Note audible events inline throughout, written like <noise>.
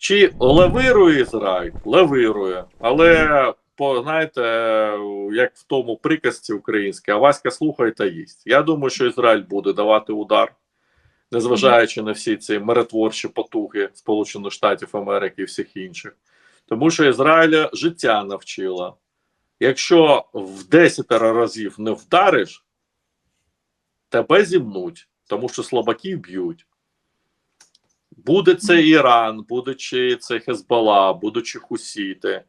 Чи лавирує Ізраїль? Лавирує. Але по знаєте, як в тому приказці українській, а Васька слухає та їсть. Я думаю, що Ізраїль буде давати удар, незважаючи на всі ці миротворчі потуги Сполучених Штатів Америки і всіх інших. Тому що Ізраїля життя навчила. Якщо в 10 разів не вдариш, тебе зімнуть, тому що слабаків б'ють. Буде це Іран, буде чи це Хезбалла, буде чи Хусіти.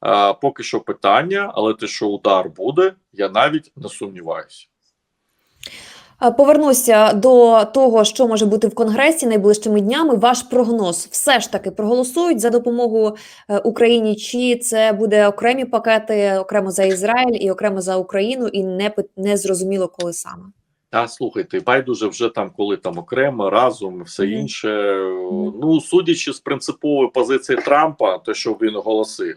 А, поки що питання, але те, що удар буде, я навіть не сумніваюся. Повернуся до того, що може бути в Конгресі найближчими днями. Ваш прогноз все ж таки проголосують за допомогу е, Україні, чи це буде окремі пакети, окремо за Ізраїль і окремо за Україну, і не не зрозуміло, коли саме. Та слухайте, байдуже вже там, коли там окремо, разом, все інше. Ну, судячи з принципової позиції Трампа, те, що він оголосив,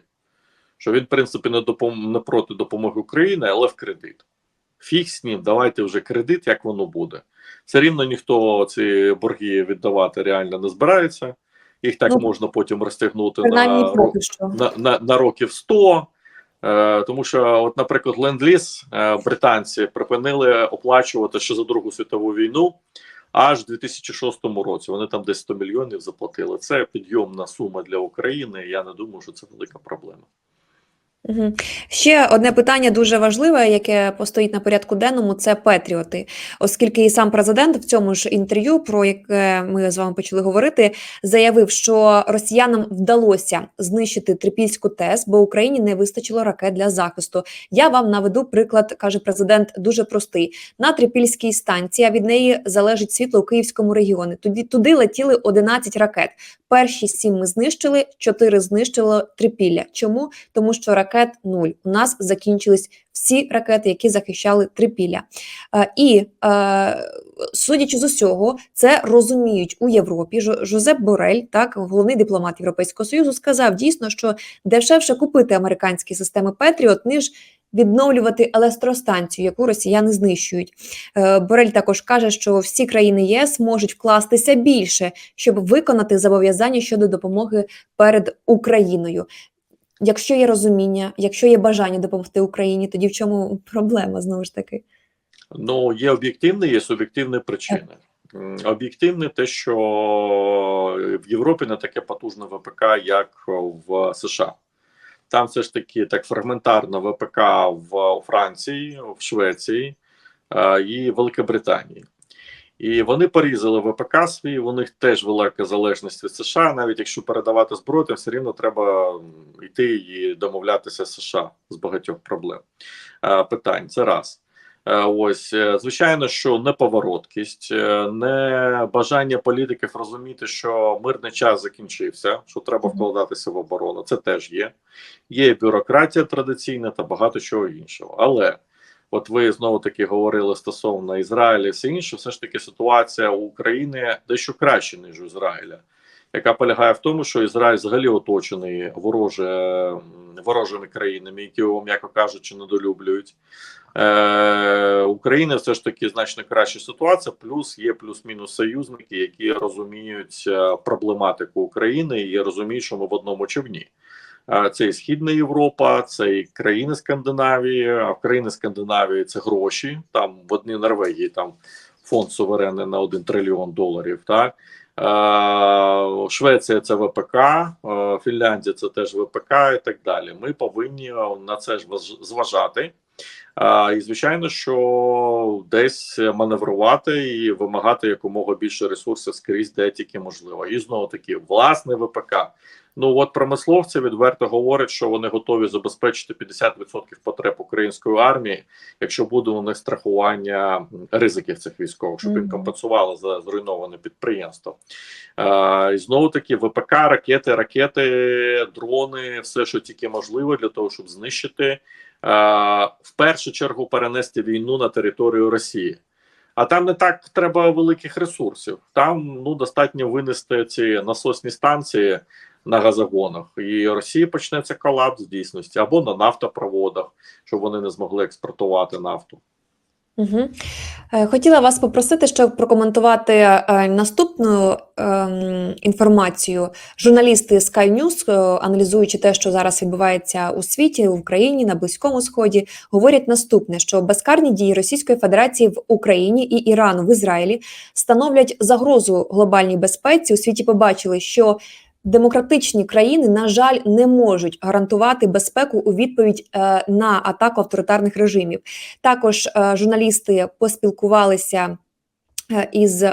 що він, в принципі, не допом... не проти допомоги Україні, але в кредит. Фіг з ним, давайте вже кредит, як воно буде. Все рівно ніхто ці борги віддавати реально не збирається. Їх так Ну, можна потім розтягнути на, на, на, на років 100. Е, тому що, от, наприклад, ленд-ліз е, британці припинили оплачувати ще за Другу світову війну аж в 2006 році. Вони там десь 100 мільйонів заплатили. Це підйомна сума для України. Я не думаю, що це велика проблема. Ще одне питання дуже важливе, яке постоїть на порядку денному, це Петріоти, оскільки і сам президент в цьому ж інтерв'ю, про яке ми з вами почали говорити, заявив, що росіянам вдалося знищити трипільську ТЕС, бо Україні не вистачило ракет для захисту. Я вам наведу приклад, каже президент, дуже простий. На трипільській станції а від неї залежить світло у Київському регіоні. Туди туди летіли 11 ракет. Перші сім ми знищили, чотири знищило трипілля. Чому? Тому що ракет нуль. У нас закінчились всі ракети, які захищали трипілля. Е, і е, судячи з усього, це розуміють у Європі. Жо- Жозеп Борель, так головний дипломат Європейського союзу, сказав дійсно, що дешевше купити американські системи Петріот, ніж відновлювати електростанцію, яку росіяни знищують. Е, Борель також каже, що всі країни ЄС можуть вкластися більше, щоб виконати зобов'язання щодо допомоги перед Україною. Якщо є розуміння, якщо є бажання допомогти Україні, тоді в чому проблема знову ж таки? Ну, є об'єктивні, є суб'єктивні причини. Об'єктивне те, що в Європі не таке потужне ВПК, як в США. Там все ж таки так фрагментарно ВПК в Франції, в Швеції е, і Великобританії. І вони порізали ВПК свій, у них теж велика залежність від США. Навіть якщо передавати зброю, то все рівно треба йти і домовлятися з США з багатьох проблем е, питань. Це раз. Е, Ось, е, звичайно, що неповороткість, не бажання політиків розуміти, що мирний час закінчився, що треба вкладатися в оборону. Це теж є. Є бюрократія традиційна та багато чого іншого. Але от ви знову таки говорили стосовно Ізраїля все інше, все ж таки ситуація у України дещо краще, ніж у Ізраїля. Яка полягає в тому, що Ізраїль взагалі оточений вороже, ворожими країнами, які його, м'яко кажучи, недолюблюють. Е, Україна все ж таки значно краща ситуація. Плюс є плюс-мінус союзники, які розуміють е, проблематику України і розуміють, що ми в одному човні. Це і Східна Європа, це і країни Скандинавії. А в країни Скандинавії це гроші. Там в одній Норвегії там фонд суверенний на 1 трильйон доларів. Так Швеція це ВПК, Фінляндія це теж ВПК і так далі. Ми повинні на це ж зважати. І звичайно, що десь маневрувати і вимагати якомога більше ресурсів скрізь, де тільки можливо. І знову таки, власне ВПК. Ну от промисловці відверто говорять, що вони готові забезпечити 50% потреб української армії, якщо буде у них страхування ризиків цих військових, щоб їм компенсували за зруйноване підприємство. А, і знову таки, ВПК, ракети, ракети, дрони, все, що тільки можливо, для того, щоб знищити е, в першу чергу перенести війну на територію Росії. А там не так треба великих ресурсів. Там ну достатньо винести ці насосні станції на газогонах, і Росії почнеться колапс в дійсності або на нафтопроводах, щоб вони не змогли експортувати нафту. Угу. Хотіла вас попросити, щоб прокоментувати е, наступну ем, інформацію. Журналісти Sky News, е, аналізуючи те, що зараз відбувається у світі, в Україні, на Близькому Сході, говорять наступне: що безкарні дії Російської Федерації в Україні і Ірану в Ізраїлі становлять загрозу глобальній безпеці. У світі побачили, що демократичні країни, на жаль, не можуть гарантувати безпеку у відповідь е, на атаку авторитарних режимів. Також е, журналісти поспілкувалися е, із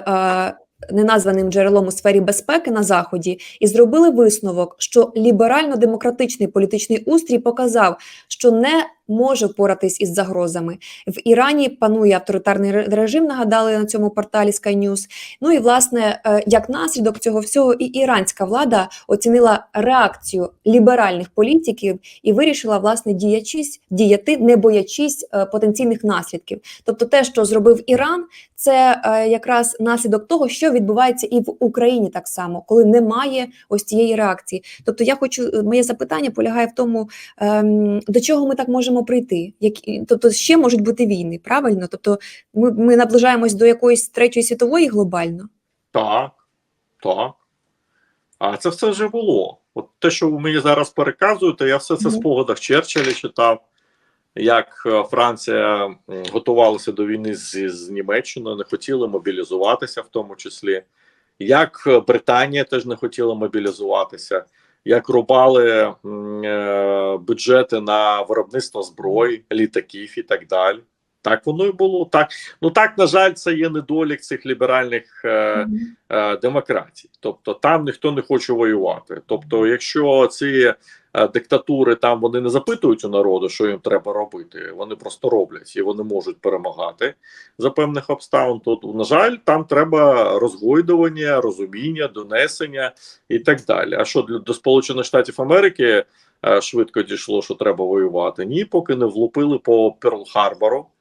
неназваним джерелом у сфері безпеки на заході і зробили висновок, що ліберально-демократичний політичний устрій показав, що не може впоратись із загрозами. В Ірані панує авторитарний режим. Нагадали на цьому порталі Sky News. Ну і власне, е, як наслідок цього всього, і іранська влада оцінила реакцію ліберальних політиків і вирішила власне діячись діяти, не боячись е, потенційних наслідків. Тобто, те, що зробив Іран, це е, якраз наслідок того, що відбувається і в Україні так само, коли немає ось цієї реакції. Тобто, я хочу моє запитання полягає в тому, ем, до чого ми так можемо прийти. Які, тобто, ще можуть бути війни, правильно? Тобто, ми, ми наближаємось до якоїсь третьої світової глобально. Так, так. А це все вже було. От те, що ви мені зараз переказуєте, я все це в Мгм. спогадах Черчилля читав, як е, Франція готувалася до війни з, з Німеччиною, не хотіли мобілізуватися, в тому числі, як е, Британія теж не хотіла мобілізуватися, як рубали е, бюджети на виробництво зброї, літаків і так далі. Так воно і було. Так, ну так, на жаль, це є недолік цих ліберальних. Е, е, демократії. Тобто там ніхто не хоче воювати. Тобто, якщо ці е, диктатури там вони не запитують у народу, що їм треба робити, вони просто роблять і вони можуть перемагати за певних обставин. То на жаль, там треба розгойдування, розуміння, донесення і так далі. А що для до Сполучених Штатів Америки е, швидко дійшло, що треба воювати? Ні, поки не влупили по Перл-Харбору. Е,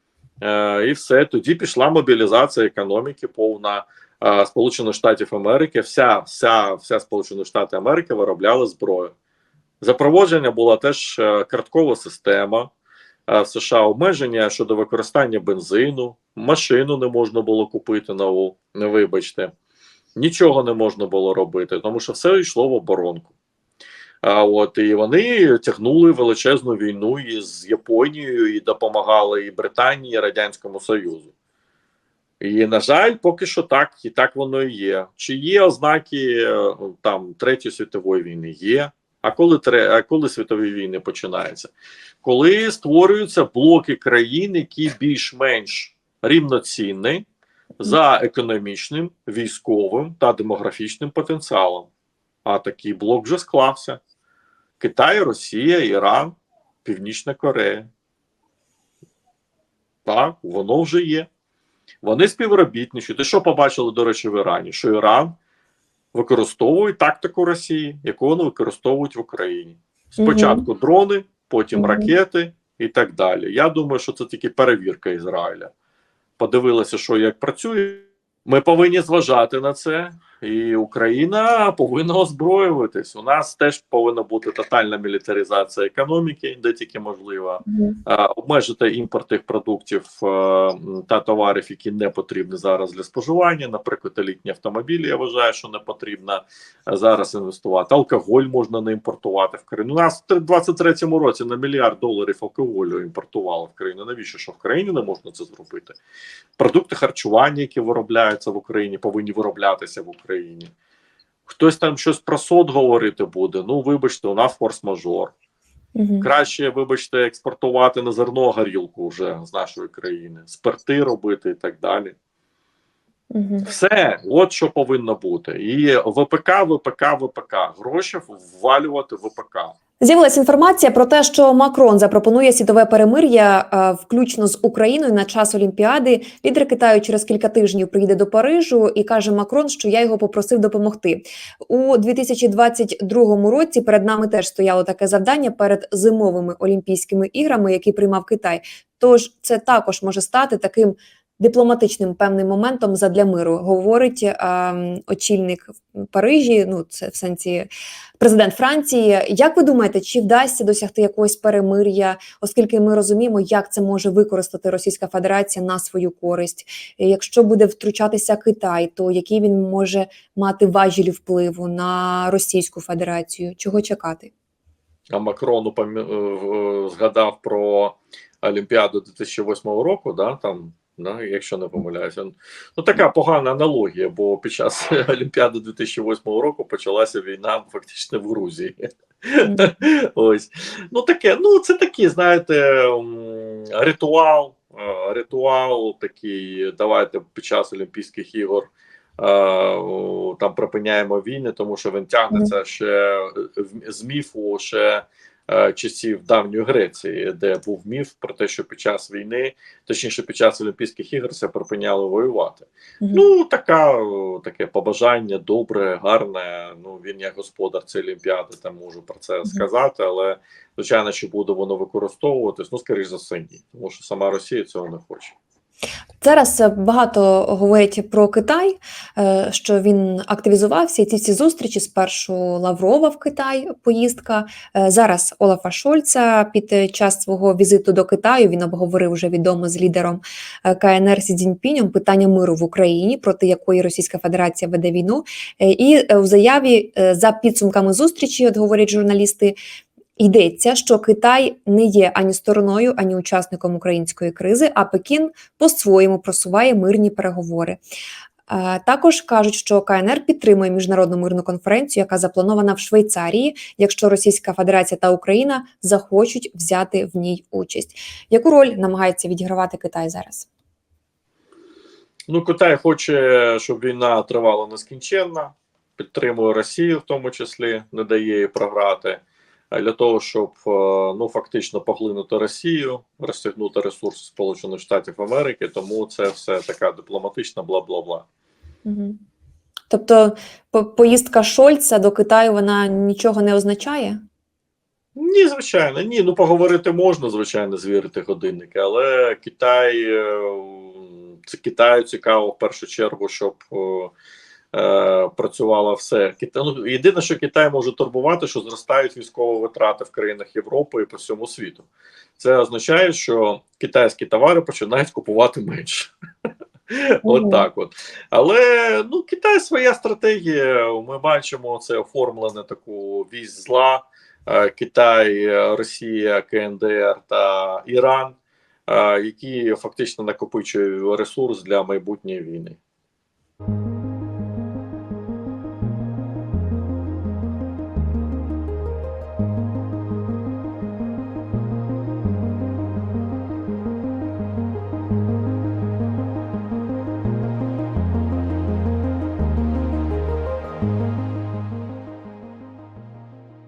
і все. Тоді пішла мобілізація економіки повна е, Сполучених Штатів Америки, вся, вся, вся Сполучені Штати Америки виробляли зброю. Запроводження була теж е, карткова система. Е, в США обмеження щодо використання бензину, машину не можна було купити нову, не вибачте, нічого не можна було робити, тому що все йшло в оборонку. От і вони тягнули величезну війну із Японією і допомагали і Британії, і Радянському Союзу. І, на жаль, поки що так, і так воно і є. Чи є ознаки е, там Третьої світової війни? Є. А коли а коли світові війни починаються? Коли створюються блоки країн, які більш-менш рівноцінні за економічним, військовим та демографічним потенціалом. А такий блок вже склався: Китай, Росія, Іран, Північна Корея. Так, воно вже є. Вони співробітничають. І що побачили, до речі, в Ірані? Що Іран використовує тактику Росії, яку вони використовують в Україні. Спочатку дрони, потім Мгм. ракети і так далі. Я думаю, що це тільки перевірка Ізраїля. Подивилися, що як працює. Ми повинні зважати на це, і Україна повинна озброюватись. У нас теж повинна бути тотальна мілітаризація економіки, де тільки можливо. Е, обмежити імпорт тих продуктів е, та товарів, які не потрібні зараз для споживання. Наприклад, елітні автомобілі. Я вважаю, що не потрібно е, зараз інвестувати. Алкоголь можна не імпортувати в країну. У нас в 23-му році на мільярд доларів алкоголю імпортували в країну. Навіщо що в країні не можна це зробити? Продукти харчування, які виробляються в Україні, повинні вироблятися в Україні. Хтось там щось про сод говорити буде. Ну, вибачте, у нас форс-мажор. Угу. Краще, вибачте, експортувати на зерно горілку вже з нашої країни, спирти робити і так далі. Угу. Все, от що повинно бути. І ВПК, ВПК, ВПК. Гроші ввалювати в ВПК. З'явилася інформація про те, що Макрон запропонує світове перемир'я, е, включно з Україною на час Олімпіади. Лідер Китаю через кілька тижнів приїде до Парижу і каже Макрон, що я його попросив допомогти у 2022 році. Перед нами теж стояло таке завдання перед зимовими Олімпійськими іграми, які приймав Китай. Тож це також може стати таким дипломатичним певним моментом задля миру, говорить е, очільник в Парижі. Ну це в сенсі президент Франції. Як ви думаєте, чи вдасться досягти якогось перемир'я, оскільки ми розуміємо, як це може використати Російська Федерація на свою користь? Якщо буде втручатися Китай, то який він може мати важілі впливу на Російську Федерацію? Чого чекати? А Макрону пам'я- е, е, згадав про Олімпіаду 2008 року, да, там, да, якщо не помиляюся. Ну, така погана аналогія, бо під час <laughs> Олімпіади 2008 року почалася війна фактично в Грузії. <laughs> Ось. Ну, таке, ну, це такий, знаєте, ритуал, е, ритуал такий, давайте під час Олімпійських ігор е, там припиняємо війни, тому що він тягнеться ще з міфу ще е, часів давньої Греції, де був міф про те, що під час війни, точніше під час Олімпійських ігор, все припиняли воювати. Мгм. Ну, така, таке побажання, добре, гарне. Ну, він як господар цієї Олімпіади, там можу про це Мгм. сказати, але звичайно, чи буде воно використовуватись, ну, скоріш за все, ні. Тому що сама Росія цього не хоче. Зараз е, багато говорять про Китай, е, що він активізувався. І ці всі зустрічі спершу Лаврова в Китай, поїздка. е, Зараз Олафа Шольца під час свого візиту до Китаю він обговорив вже відомо з лідером КНР Сі Цзіньпінем питання миру в Україні, проти якої Російська Федерація веде війну. І в заяві за підсумками зустрічі, от говорять журналісти. Йдеться, що Китай не є ані стороною, ані учасником української кризи, а Пекін по-своєму просуває мирні переговори. Е, Також кажуть, що КНР підтримує міжнародну мирну конференцію, яка запланована в Швейцарії, якщо Російська Федерація та Україна захочуть взяти в ній участь. Яку роль намагається відігравати Китай зараз? Ну, Китай хоче, щоб війна тривала нескінченно, підтримує Росію, в тому числі, не дає їй програти. А для того, щоб е, ну фактично поглинути Росію, розтягнути ресурси Сполучених Штатів Америки, тому це все така дипломатична бла бла бла. Угу. Тобто, по- поїздка Шольца до Китаю вона нічого не означає? Ні, звичайно, ні. Ну поговорити можна, звичайно, звірити годинники, але Китай е, це Китаю цікаво в першу чергу, щоб е, працювало все. Ну, єдине, що Китай може турбувати, що зростають військові витрати в країнах Європи і по всьому світу. Це означає, що китайські товари починають купувати менше. От так от. Але ну, Китай своя стратегія. Ми бачимо це оформлене таку вісь зла. Е, Китай, Росія, КНДР та Іран, е, які фактично накопичують ресурс для майбутньої війни.